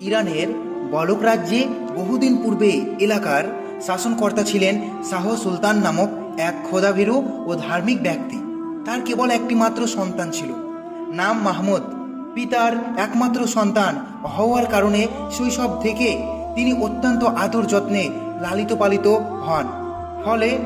ইরানের বলক রাজ্যে বহুদিন পূর্বে এলাকার শাসনকর্তা ছিলেন শাহ সুলতান নামক এক খোদাভীরু ও ধার্মিক ব্যক্তি। তার কেবল একটি মাত্র সন্তান ছিল। নাম মাহমুদ। পিতার একমাত্র সন্তান হওয়ার কারণে শৈশব থেকে তিনি অত্যন্ত আদর যত্নে লালিত পালিত হন। ফলে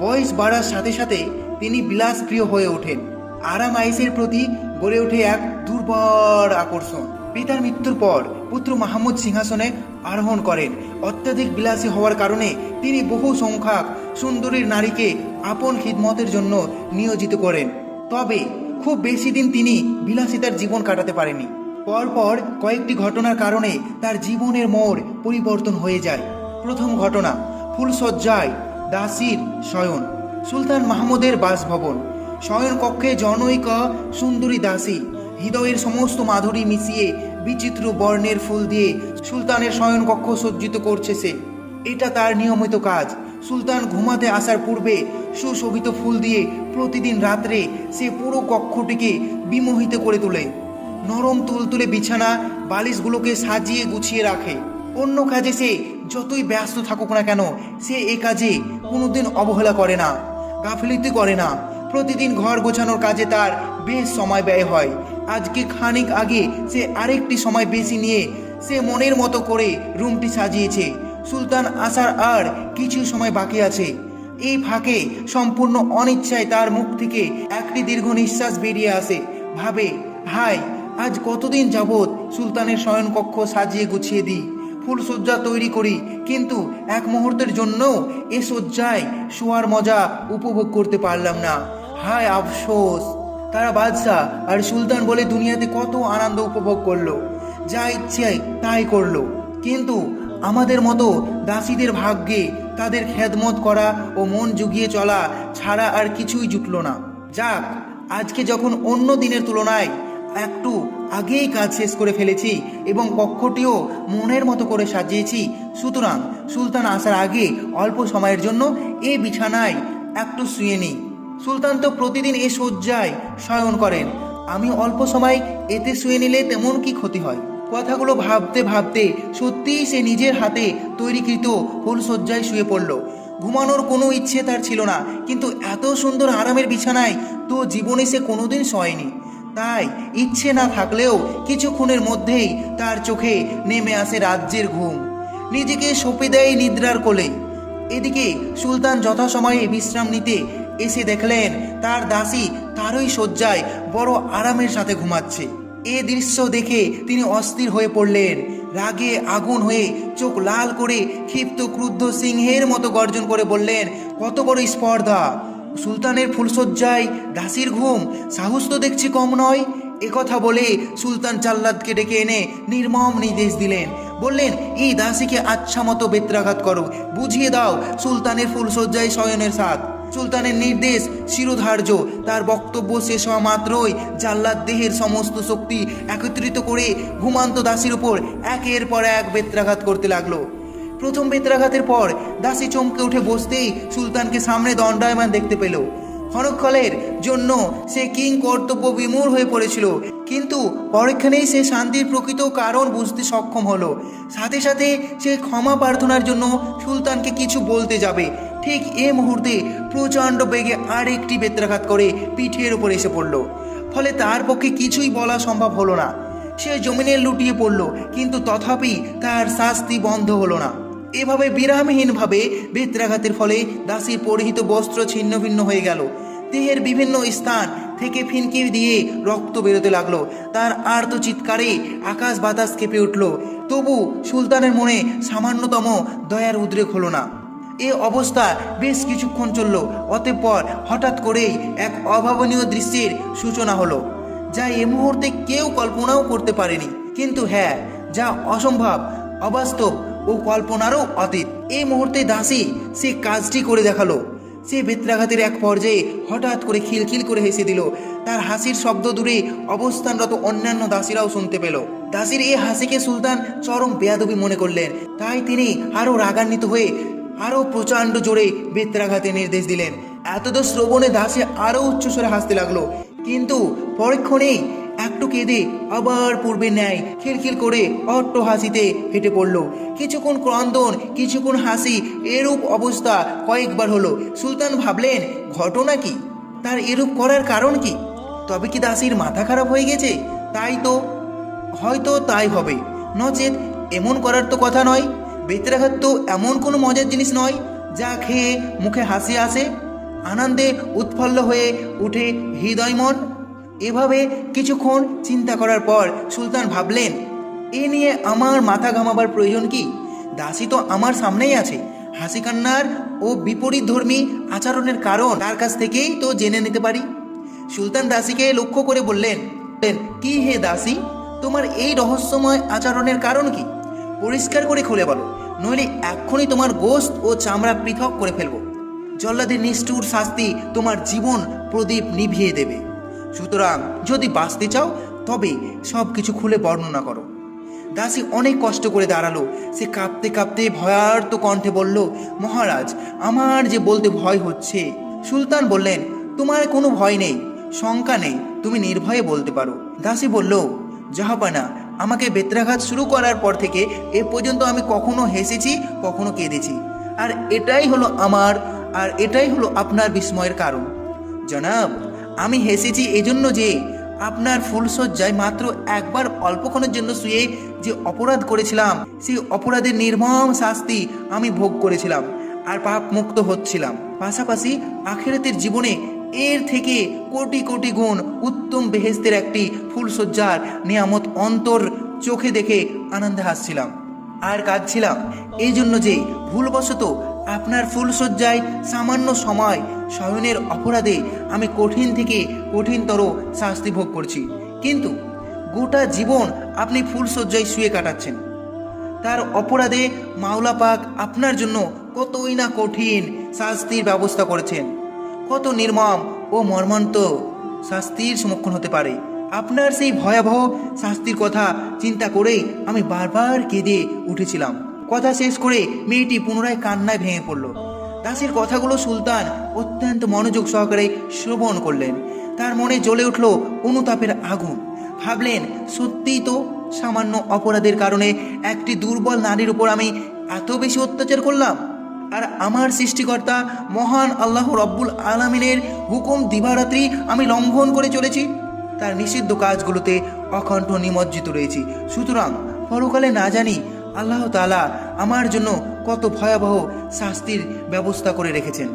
বয়স বাড়ার সাথে সাথে তিনি বিলাসপ্রিয় হয়ে ওঠেন। আরাম আইসের প্রতি গড়ে ওঠে এক দুর্বল আকর্ষণ। পিতার মৃত্যুর পর পুত্র মাহমুদ সিংহাসনে আরোহণ করেন। অত্যাধিক বিলাসী হওয়ার কারণে তিনি বহু সংখ্যক সুন্দরীর নারীকে আপন খিদমতের জন্য নিয়োজিত করেন। তবে খুব বেশি দিন তিনি বিলাসিতার জীবন কাটাতে পারেনি পরপর কয়েকটি ঘটনার কারণে তার জীবনের মোড় পরিবর্তন হয়ে যায়। প্রথম ঘটনা ফুলসজ্জায় দাসীর শয়ন, সুলতান মাহমুদের বাসভবন। শয়ন কক্ষে জনৈক সুন্দরী দাসী হৃদয়ের সমস্ত মাধুরী মিশিয়ে বিচিত্র বর্ণের ফুল দিয়ে সুলতানের শয়নকক্ষ সজ্জিত করছে সে। এটা তার নিয়মিত কাজ। সুলতান ঘুমাতে আসার পূর্বে সুশোভিত ফুল দিয়ে প্রতিদিন রাত্রে সে পুরো কক্ষটিকে বিমোহিত করে তোলে। নরম তুলতুলে বিছানা, বালিশগুলোকে সাজিয়ে গুছিয়ে রাখে। অন্য কাজে সে যতই ব্যস্ত থাকুক না কেন, সে এ কাজে কোনোদিন অবহেলা করে না, গাফিলিতি করে না। প্রতিদিন ঘর গোছানোর কাজে তার বেশ সময় ব্যয় হয়। আজকে খানিক আগে সে আরেকটি সময় বেশি নিয়ে সে মনের মতো করে রুমটি সাজিয়েছে। সুলতান আসার আর কিছু সময় বাকি আছে। এই ফাঁকে সম্পূর্ণ অনিচ্ছায় তার মুখ থেকে একটি দীর্ঘ নিঃশ্বাস বেরিয়ে আসে। ভাবে হাই আজ কতদিন যাবৎ সুলতানের শয়নকক্ষ সাজিয়ে গুছিয়ে দিই। ফুলসজ্জা তৈরি করি, কিন্তু এক মুহূর্তের জন্য এ শয্যায় শোয়ার মজা উপভোগ করতে পারলাম না। হায় আফসোস! তারা বাদশাহ আর সুলতান বলে দুনিয়াতে কত আনন্দ উপভোগ করল। যা ইচ্ছে তাই করল। কিন্তু আমাদের মতো দাসীদের ভাগ্যে তাদের খেদমত করা ও মন জুগিয়ে চলা ছাড়া আর কিছুই জুটল না। যাক, আজকে যখন অন্য দিনের তুলনায় একটু আগেই কাজ শেষ করে ফেলেছি এবং কক্ষটিও মনের মতো করে সাজিয়েছি, সুতরাং সুলতান আসার আগে অল্প সময়ের জন্য এই বিছানায় একটু শুয়ে নিই। সুলতান তো প্রতিদিন এ শয্যায় শয়ন করেন। আমি অল্প সময় এতে শুয়ে নিলে তেমন কি ক্ষতি হয়? কথাগুলো ভাবতে ভাবতে সত্যিই সে নিজের হাতে তৈরিকৃত ফুলসজ্জায় শুয়ে পড়ল। ঘুমানোর কোনো ইচ্ছে তার ছিল না, কিন্তু এত সুন্দর আরামের বিছানায় তো জীবনে সে কোনোদিন শোয়নি। তাই ইচ্ছে না থাকলেও কিছুক্ষণের মধ্যেই তার চোখে নেমে আসে রাজ্যের ঘুম। নিজেকে সঁপে দেয় নিদ্রার কোলে। এদিকে সুলতান যথাসময়ে বিশ্রাম নিতে এসে দেখলেন তার দাসী তারই শয্যায় বড় আরামের সাথে ঘুমাচ্ছে। এ দৃশ্য দেখে তিনি অস্থির হয়ে পড়লেন। রাগে আগুন হয়ে চোখ লাল করে ক্ষিপ্ত ক্রুদ্ধ সিংহের মতো গর্জন করে বললেন, কত বড় স্পর্ধা! সুলতানের ফুলসজ্জায় দাসীর ঘুম, সাহস তো দেখছি কম নয়। একথা বলে সুলতান চাল্লাদকে ডেকে এনে নির্মম নির্দেশ দিলেন। বললেন, এই দাসীকে আচ্ছা মতো বেত্রাঘাত করো। বুঝিয়ে দাও সুলতানের ফুলসজ্জায় শয়নের সাথ সুলতানের নির্দেশ শিরোধার্য। তার বক্তব্য শেষ হওয়া মাত্রই জাল্লাদ দেহের সমস্ত শক্তি একত্রিত করে ঘুমান্ত দাসীর উপর একের পর এক বেত্রাঘাত করতে লাগল। প্রথম বেত্রাঘাতের পর দাসী চমকে উঠে বসতেই সুলতানকে সামনে দণ্ডায়মান দেখতে পেল। ক্ষণক্ষণের জন্য সে কিং কর্তব্য বিমূর হয়ে পড়েছিল। কিন্তু পরক্ষণেই সে শান্তির প্রকৃত কারণ বুঝতে সক্ষম হলো। সাথে সাথে সে ক্ষমা প্রার্থনার জন্য সুলতানকে কিছু বলতে যাবে। ঠিক এ মুহূর্তে প্রচণ্ড বেগে আরেকটি বেত্রাঘাত করে পিঠের উপর এসে পড়ল। ফলে তার পক্ষে কিছুই বলা সম্ভব হলো না। সে জমিনে লুটিয়ে পড়ল, কিন্তু তথাপি তার শাস্তি বন্ধ হলো না। এভাবে বিরামহীনভাবে বেত্রাঘাতের ফলে দাসীর পরিহিত বস্ত্র ছিন্ন ভিন্ন হয়ে গেল। দেহের বিভিন্ন স্থান থেকে ফিনকি দিয়ে রক্ত বেরোতে লাগল। তার আর্ত চিৎকারে আকাশ বাতাস কেঁপে উঠল। তবু সুলতানের মনে সামান্যতম দয়ার উদ্রেক হলো না। এ অবস্থা বেশ কিছুক্ষণ চলল। অতঃপর হঠাৎ করেই এক অভাবনীয় দৃশ্যের সূচনা হলো, যা এ মুহূর্তে কেউ কল্পনাও করতে পারেনি। কিন্তু হ্যাঁ যা অসম্ভব, অবাস্তব ও কল্পনারও অতীত। এই মুহূর্তে দাসী সে কাজটি করে দেখাল। সে বেত্রাঘাতের এক পর্যায়ে হঠাৎ করে খিলখিল করে হেসে দিল। তার হাসির শব্দ দূরে অবস্থানরত অন্যান্য দাসীরাও শুনতে পেল। দাসীর এই হাসিকে সুলতান চরম বেয়াদবি মনে করলেন। তাই তিনি আরও রাগান্বিত হয়ে আরও প্রচণ্ড জোরে বেত্রাঘাতে নির্দেশ দিলেন। এতদ শ্রবণে দাসে আরও উচ্চস্বরে হাসতে লাগল। কিন্তু পরক্ষণেই একটু কেঁদে আবার পূর্বে ন্যায় খিলখিল করে অট্ট হাসিতে ফেটে পড়ল। কিছুক্ষণ ক্রন্দন, কিছুক্ষণ হাসি, এরূপ অবস্থা কয়েকবার হলো। সুলতান ভাবলেন, ঘটনা কি? তার এরূপ করার কারণ কি? তবে কি দাসীর মাথা খারাপ হয়ে গেছে? তাই তো, হয়তো তাই হবে। নচেত এমন করার তো কথা নয়। বেত্রাঘাত তো এমন কোনো মজার জিনিস নয়, যা খেয়ে মুখে হাসি আসে, আনন্দে উৎফুল্ল হয়ে উঠে হৃদয় মন এভাবে কিছুক্ষণ চিন্তা করার পর সুলতান ভাবলেন, এ নিয়ে আমার মাথা ঘামাবার প্রয়োজন কি? দাসী তো আমার সামনেই আছে। হাসি কান্নার ও বিপরীত ধর্মী আচরণের কারণ তার কাছ থেকেই তো জেনে নিতে পারি। সুলতান দাসীকে লক্ষ্য করে বললেন, কি হে দাসী? তোমার এই রহস্যময় আচরণের কারণ কি? পরিষ্কার করে খুলে বলো। নইলে এক্ষুনি তোমার গোস্ত ও চামড়া পৃথক করে ফেলব। জল্লাদের নিষ্ঠুর শাস্তি তোমার জীবন প্রদীপ নিভিয়ে দেবে। সুতরাং যদি বাঁচতে চাও, তবে সব কিছু খুলে বর্ণনা করো। দাসী অনেক কষ্ট করে দাঁড়াল। সে কাঁপতে কাঁপতে ভয়ার্ত কণ্ঠে বলল, মহারাজ, আমার যে বলতে ভয় হচ্ছে। সুলতান বললেন, তোমার কোনো ভয় নেই। শঙ্কা নেই। তুমি নির্ভয়ে বলতে পারো। দাসী বলল জাহাপানা আমাকে বেত্রাঘাত শুরু করার পর থেকে এ পর্যন্ত আমি কখনো হেসেছি, কখনো কেঁদেছি। আর এটাই হলো আমার, আর এটাই হলো আপনার বিস্ময়ের কারণ। জনাব, আমি হেসেছি এজন্য যে আপনার ফুলসজ্জায় মাত্র একবার অল্পক্ষণের জন্য শুয়ে যে অপরাধ করেছিলাম, সেই অপরাধের নির্মম শাস্তি আমি ভোগ করেছিলাম, আর পাপ মুক্ত হচ্ছিলাম। পাশাপাশি আখেরাতের জীবনে এর থেকে কোটি কোটি গুণ উত্তম বেহেস্তের একটি ফুলসজ্জার নিয়ামত অন্তর চোখে দেখে আনন্দে হাসছিলাম আর কাঁদছিলাম। এই জন্য যে ভুলবশত আপনার ফুলসজ্জায় সামান্য সময় শয়নের অপরাধে আমি কঠিন থেকে কঠিনতর শাস্তি ভোগ করছি। কিন্তু গোটা জীবন আপনি ফুলসজ্জায় শুয়ে কাটাচ্ছেন। তার অপরাধে মাওলা পাক আপনার জন্য কতই না কঠিন শাস্তির ব্যবস্থা করেছেন। কত নির্মম ও মর্মান্ত শাস্তির সম্মুখীন হতে পারে। আপনার সেই ভয়াবহ শাস্তির কথা চিন্তা করেই আমি বারবার কেঁদে উঠেছিলাম। কথা শেষ করে মেয়েটি পুনরায় কান্নায় ভেঙে পড়ল। দাসের কথাগুলো সুলতান অত্যন্ত মনোযোগ সহকারে শ্রবণ করলেন। তার মনে জ্বলে উঠল অনুতাপের আগুন। ভাবলেন, সত্যিই তো সামান্য অপরাধের কারণে একটি দুর্বল নারীর উপর আমি এত বেশি অত্যাচার করলাম। আর আমার সৃষ্টিকর্তা মহান আল্লাহ রব্বুল আলমিনের হুকুম দিবারাত্রি আমি লঙ্ঘন করে চলেছি। তার নিষিদ্ধ কাজগুলোতে অকণ্ঠ নিমজ্জিত রয়েছি। সুতরাং পরকালে না জানি আল্লাহ তালা আমার জন্য কত ভয়াবহ শাস্তির ব্যবস্থা করে রেখেছেন।